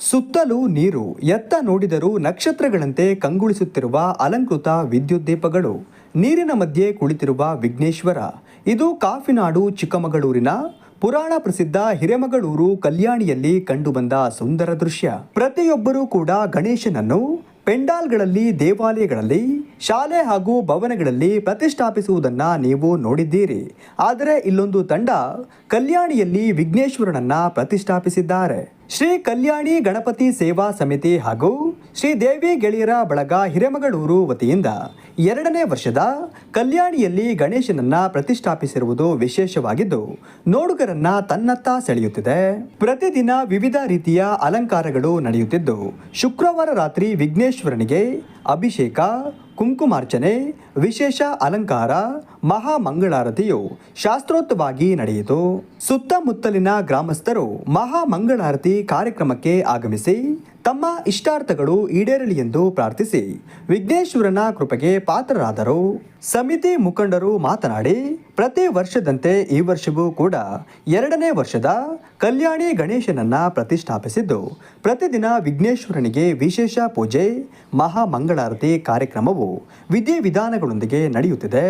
ಸುತ್ತಲೂ ನೀರು, ಎತ್ತ ನೋಡಿದರೂ ನಕ್ಷತ್ರಗಳಂತೆ ಕಂಗೊಳಿಸುತ್ತಿರುವ ಅಲಂಕೃತ ವಿದ್ಯುತ್ ದೀಪಗಳು ನೀರಿನ ಮಧ್ಯೆ ಕುಳಿತಿರುವ ವಿಘ್ನೇಶ್ವರ. ಇದು ಕಾಫಿನಾಡು, ಚಿಕ್ಕಮಗಳೂರಿನ ಪುರಾಣ ಪ್ರಸಿದ್ಧ ಹಿರೇಮಗಳೂರು ಕಲ್ಯಾಣಿಯಲ್ಲಿ ಕಂಡುಬಂದ ಸುಂದರ ದೃಶ್ಯ. ಪ್ರತಿಯೊಬ್ಬರೂ ಕೂಡ ಗಣೇಶನನ್ನು ಪೆಂಡಾಲ್ಗಳಲ್ಲಿ, ದೇವಾಲಯಗಳಲ್ಲಿ, ಶಾಲೆ ಹಾಗೂ ಭವನಗಳಲ್ಲಿ ಪ್ರತಿಷ್ಠಾಪಿಸುವುದನ್ನು ನೀವು ನೋಡಿದ್ದೀರಿ. ಆದರೆ ಇಲ್ಲೊಂದು ತಂಡ ಕಲ್ಯಾಣಿಯಲ್ಲಿ ವಿಘ್ನೇಶ್ವರನನ್ನ ಪ್ರತಿಷ್ಠಾಪಿಸಿದ್ದಾರೆ. ಶ್ರೀ ಕಲ್ಯಾಣಿ ಗಣಪತಿ ಸೇವಾ ಸಮಿತಿ ಹಾಗೂ ಶ್ರೀ ದೇವಿ ಗೆಳೆಯರ ಬಳಗ ಹಿರೇಮಗಳೂರು ವತಿಯಿಂದ ಎರಡನೇ ವರ್ಷದ ಕಲ್ಯಾಣಿಯಲ್ಲಿ ಗಣೇಶನನ್ನ ಪ್ರತಿಷ್ಠಾಪಿಸಿರುವುದು ವಿಶೇಷವಾಗಿದ್ದು, ನೋಡುಗರನ್ನ ತನ್ನತ್ತ ಸೆಳೆಯುತ್ತಿದೆ. ಪ್ರತಿದಿನ ವಿವಿಧ ರೀತಿಯ ಅಲಂಕಾರಗಳು ನಡೆಯುತ್ತಿದ್ದು, ಶುಕ್ರವಾರ ರಾತ್ರಿ ವಿಘ್ನೇಶ್ವರನಿಗೆ ಅಭಿಷೇಕ, ಕುಂಕುಮಾರ್ಚನೆ, ವಿಶೇಷ ಅಲಂಕಾರ ಮಹಾಮಂಗಳಾರತಿಯು ಶಾಸ್ತ್ರೋಕ್ತವಾಗಿ ನಡೆಯಿತು. ಸುತ್ತಮುತ್ತಲಿನ ಗ್ರಾಮಸ್ಥರು ಮಹಾಮಂಗಳಾರತಿ ಕಾರ್ಯಕ್ರಮಕ್ಕೆ ಆಗಮಿಸಿ ತಮ್ಮ ಇಷ್ಟಾರ್ಥಗಳು ಈಡೇರಲಿ ಎಂದು ಪ್ರಾರ್ಥಿಸಿ ವಿಘ್ನೇಶ್ವರನ ಕೃಪೆಗೆ ಪಾತ್ರರಾದರು. ಸಮಿತಿ ಮುಖಂಡರು ಮಾತನಾಡಿ ಪ್ರತಿ ವರ್ಷದಂತೆ ಈ ವರ್ಷವೂ ಕೂಡ ಎರಡನೇ ವರ್ಷದ ಕಲ್ಯಾಣಿ ಗಣೇಶನನ್ನ ಪ್ರತಿಷ್ಠಾಪಿಸಿದ್ದು. ಪ್ರತಿದಿನ ವಿಘ್ನೇಶ್ವರನಿಗೆ ವಿಶೇಷ ಪೂಜೆ, ಮಹಾಮಂಗಳಾರತಿ ಕಾರ್ಯಕ್ರಮವು ವಿಧಿವಿಧಾನಗಳೊಂದಿಗೆ ನಡೆಯುತ್ತಿದೆ.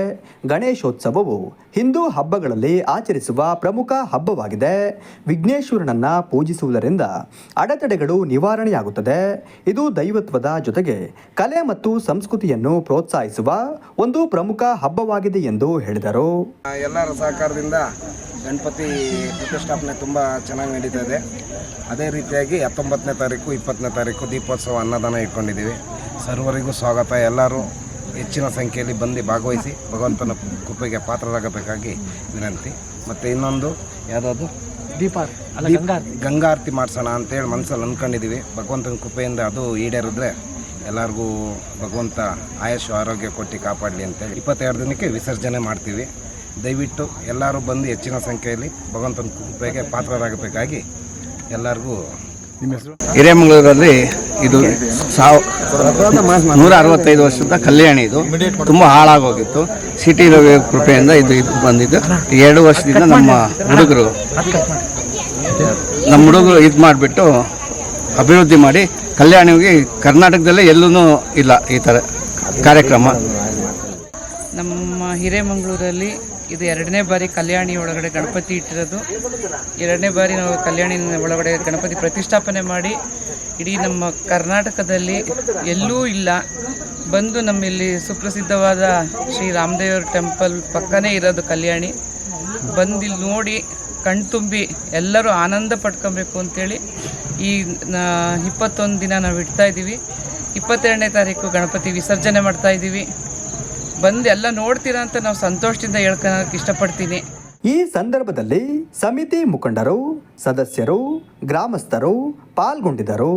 ಗಣೇಶೋತ್ಸವವು ಹಿಂದೂ ಹಬ್ಬಗಳಲ್ಲಿ ಆಚರಿಸುವ ಪ್ರಮುಖ ಹಬ್ಬವಾಗಿದೆ. ವಿಘ್ನೇಶ್ವರನನ್ನ ಪೂಜಿಸುವುದರಿಂದ ಅಡೆತಡೆಗಳು ನಿವಾರಣೆಯಾಗುತ್ತದೆ. ಇದು ದೈವತ್ವದ ಜೊತೆಗೆ ಕಲೆ ಮತ್ತು ಸಂಸ್ಕೃತಿಯನ್ನು ಪ್ರೋತ್ಸಾಹಿಸುವ ಒಂದು ಪ್ರಮುಖ ಹಬ್ಬವಾಗಿದೆ ಎಂದು ಹೇಳಿದರು. ಎಲ್ಲರ ಸಹಕಾರದಿಂದ ಗಣಪತಿ ಪ್ರತಿಷ್ಠಾಪನೆ ತುಂಬ ಚೆನ್ನಾಗಿ ನಡೀತಾ ಇದೆ. ಅದೇ ರೀತಿಯಾಗಿ ಹತ್ತೊಂಬತ್ತನೇ ತಾರೀಕು ಇಪ್ಪತ್ತನೇ ತಾರೀಕು ದೀಪೋತ್ಸವ ಅನ್ನದಾನ ಇಟ್ಕೊಂಡಿದ್ದೀವಿ. ಸರ್ವರಿಗೂ ಸ್ವಾಗತ. ಎಲ್ಲರೂ ಹೆಚ್ಚಿನ ಸಂಖ್ಯೆಯಲ್ಲಿ ಬಂದು ಭಾಗವಹಿಸಿ ಭಗವಂತನ ಕೃಪೆಗೆ ಪಾತ್ರರಾಗಬೇಕಾಗಿ ವಿನಂತಿ. ಮತ್ತು ಇನ್ನೊಂದು ಯಾವುದಾದ್ರು ದೀಪ ಗಂಗಾರತಿ. ಗಂಗಾರತಿ ಮಾಡಿಸೋಣ ಅಂತೇಳಿ ಮನಸ್ಸಲ್ಲಿ ಅಂದ್ಕೊಂಡಿದ್ದೀವಿ. ಭಗವಂತನ ಕೃಪೆಯಿಂದ ಅದು ಈಡೇರಿದ್ರೆ ಎಲ್ಲರಿಗೂ ಭಗವಂತ ಆಯುಷ್ ಆರೋಗ್ಯ ಕೊಟ್ಟು ಕಾಪಾಡಲಿ ಅಂತೇಳಿ ಇಪ್ಪತ್ತೆರಡು ದಿನಕ್ಕೆ ವಿಸರ್ಜನೆ ಮಾಡ್ತೀವಿ. ದಯವಿಟ್ಟು ಎಲ್ಲರೂ ಬಂದು ಹೆಚ್ಚಿನ ಸಂಖ್ಯೆಯಲ್ಲಿ ಭಗವಂತನ ಕೃಪೆಗೆ ಪಾತ್ರರಾಗಬೇಕಾಗಿ ಎಲ್ಲರಿಗೂ ನಿಮ್ಮ ಹೆಸರು? ಹಿರೇಮಂಗಳೂರಲ್ಲಿ ಇದು ಸಾವ್ ನೂರ ಅರವತ್ತೈದು ವರ್ಷದ ಕಲ್ಯಾಣಿ ಇದು. ತುಂಬ ಹಾಳಾಗೋಗಿತ್ತು. ಸಿಟಿ ರವಿ ಕೃಪೆಯಿಂದ ಇದು ಇದು ಬಂದಿದ್ದು ಎರಡು ವರ್ಷದಿಂದ ನಮ್ಮ ಹುಡುಗರು ನಮ್ಮ ಹುಡುಗರು ಇದು ಮಾಡಿಬಿಟ್ಟು ಅಭಿವೃದ್ಧಿ ಮಾಡಿ ಕಲ್ಯಾಣಿಗೆ ಕರ್ನಾಟಕದಲ್ಲೇ ಎಲ್ಲೂ ಇಲ್ಲ ಈ ಥರ ಕಾರ್ಯಕ್ರಮ. ನಮ್ಮ ಹಿರೇಮಂಗಳೂರಲ್ಲಿ ಇದು ಎರಡನೇ ಬಾರಿ ಕಲ್ಯಾಣಿ ಒಳಗಡೆ ಗಣಪತಿ ಇಟ್ಟಿರೋದು. ಎರಡನೇ ಬಾರಿ ನಾವು ಕಲ್ಯಾಣಿ ಒಳಗಡೆ ಗಣಪತಿ ಪ್ರತಿಷ್ಠಾಪನೆ ಮಾಡಿ ಇಡೀ ನಮ್ಮ ಕರ್ನಾಟಕದಲ್ಲಿ ಎಲ್ಲೂ ಇಲ್ಲ. ಬಂದು ನಮ್ಮಲ್ಲಿ ಸುಪ್ರಸಿದ್ಧವಾದ ಶ್ರೀ ರಾಮದೇವರ ಟೆಂಪಲ್ ಪಕ್ಕನೇ ಇರೋದು ಕಲ್ಯಾಣಿ. ಬಂದು ಇಲ್ಲಿ ನೋಡಿ ಕಣ್ತುಂಬಿ ಎಲ್ಲರೂ ಆನಂದ ಪಡ್ಕೊಬೇಕು ಅಂತೇಳಿ ಈ ಇಪ್ಪತ್ತೊಂದು ದಿನ ನಾವು ಇಡ್ತಾ ಇದ್ದೀವಿ ಇಪ್ಪತ್ತೆರಡನೇ ತಾರೀಕು ಗಣಪತಿ ವಿಸರ್ಜನೆ ಮಾಡ್ತಾ ಇದ್ದೀವಿ ಬಂದು ಎಲ್ಲ ನೋಡ್ತೀರಾ ಅಂತ ನಾವು ಸಂತೋಷದಿಂದ ಹೇಳ್ಕೊಳಕ್ಕೆ ಇಷ್ಟಪಡ್ತೀನಿ. ಈ ಸಂದರ್ಭದಲ್ಲಿ ಸಮಿತಿ ಮುಖಂಡರು, ಸದಸ್ಯರು, ಗ್ರಾಮಸ್ಥರು ಪಾಲ್ಗೊಂಡಿದ್ದರು.